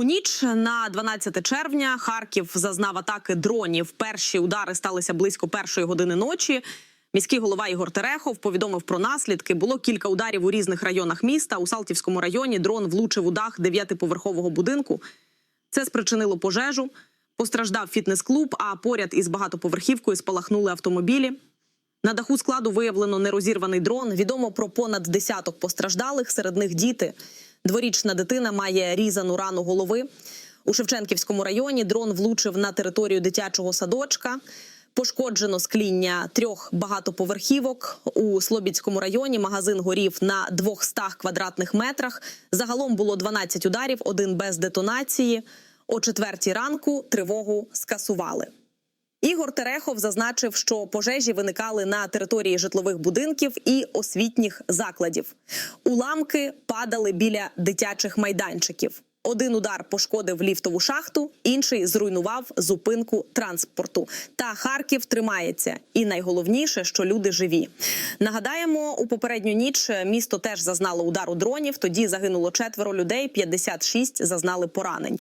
У ніч на 12 червня Харків зазнав атаки дронів. Перші удари сталися близько першої години ночі. Міський голова Ігор Терехов повідомив про наслідки. Було кілька ударів у різних районах міста. У Салтівському районі дрон влучив у дах дев'ятиповерхового будинку. Це спричинило пожежу. Постраждав фітнес-клуб, а поряд із багатоповерхівкою спалахнули автомобілі. На даху складу виявлено нерозірваний дрон. Відомо про понад десяток постраждалих. Серед них діти. Дворічна дитина має різану рану голови. У Шевченківському районі дрон влучив на територію дитячого садочка. Пошкоджено скління трьох багатоповерхівок. У Слобідському районі магазин горів на 200 квадратних метрах. Загалом було 12 ударів, один без детонації. О четвертій ранку тривогу скасували. Ігор Терехов зазначив, що пожежі виникали на території житлових будинків і освітніх закладів. Уламки падали біля дитячих майданчиків. Один удар пошкодив ліфтову шахту, інший зруйнував зупинку транспорту. Та Харків тримається. І найголовніше, що люди живі. Нагадаємо, у попередню ніч місто теж зазнало удару дронів. Тоді загинуло четверо людей, 56 зазнали поранень.